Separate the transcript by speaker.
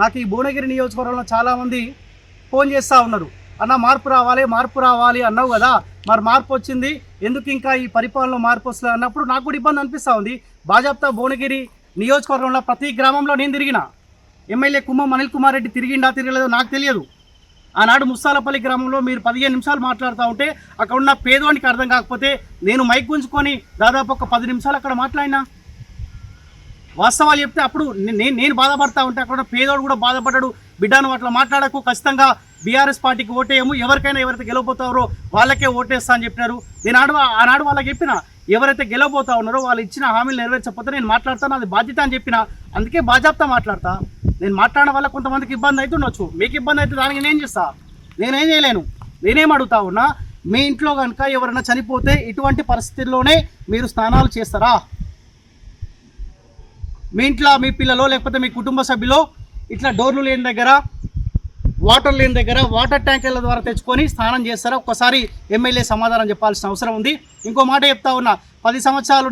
Speaker 1: నాకు ఈ భువనగిరి నియోజకవర్గంలో చాలామంది ఫోన్ చేస్తూ ఉన్నారు. అన్న మార్పు రావాలి మార్పు రావాలి అన్నావు కదా మరి మార్పు వచ్చింది ఎందుకు ఇంకా ఈ పరిపాలన మార్పు వస్తుంది అన్నప్పుడు నాకు కూడా ఇబ్బంది అనిపిస్తూ ఉంది. భాజపా భువనగిరి నియోజకవర్గంలో ప్రతి గ్రామంలో నేను తిరిగిన ఎమ్మెల్యే కుమ్మం అనిల్ కుమార్ రెడ్డి తిరిగిండా తిరగలేదో నాకు తెలియదు. ఆనాడు ముస్తాలపల్లి గ్రామంలో మీరు పదిహేను నిమిషాలు మాట్లాడుతూ ఉంటే అక్కడ ఉన్న పేదవానికి అర్థం కాకపోతే నేను మైక్ గుంజుకొని దాదాపు ఒక పది నిమిషాలు అక్కడ మాట్లాడినా. వాస్తవాలు చెప్తే అప్పుడు నేను నేను బాధపడతా ఉంటే అక్కడ పేదోడు కూడా బాధపడ్డాడు. బిడ్డను అట్లా మాట్లాడకు. ఖచ్చితంగా బీఆర్ఎస్ పార్టీకి ఓటేయము. ఎవరికైనా ఎవరైతే గెలవబోతారో వాళ్ళకే ఓటేస్తా అని చెప్పినారు. నేను ఆడు ఆనాడు వాళ్ళకి చెప్పిన ఎవరైతే గెలవబోతా ఉన్నారో వాళ్ళు ఇచ్చిన హామీలు నెరవేర్చకపోతే నేను మాట్లాడతాను అది బాధ్యత అని చెప్పిన. అందుకే బాధ్యత మాట్లాడతా. నేను మాట్లాడడం వల్ల కొంతమందికి ఇబ్బంది అవుతుండొచ్చు మీకు ఇబ్బంది అయితే దానికి నేను చేస్తా? నేనేం చేయలేను. నేనేం అడుగుతా ఉన్నా మీ ఇంట్లో కనుక ఎవరైనా చనిపోతే ఇటువంటి పరిస్థితుల్లోనే మీరు స్నానాలు చేస్తారా? మీ ఇంట్లో మీ పిల్లలో లేకపోతే మీ కుటుంబ సభ్యులో ఇట్లా డోర్లు లేని దగ్గర వాటర్ లేని దగ్గర వాటర్ ట్యాంకర్ల ద్వారా తెచ్చుకొని స్నానం చేస్తారా? ఒక్కసారి ఎమ్మెల్యే సమాధానం చెప్పాల్సిన అవసరం ఉంది. ఇంకో మాట చెప్తా ఉన్నా. పది సంవత్సరాలు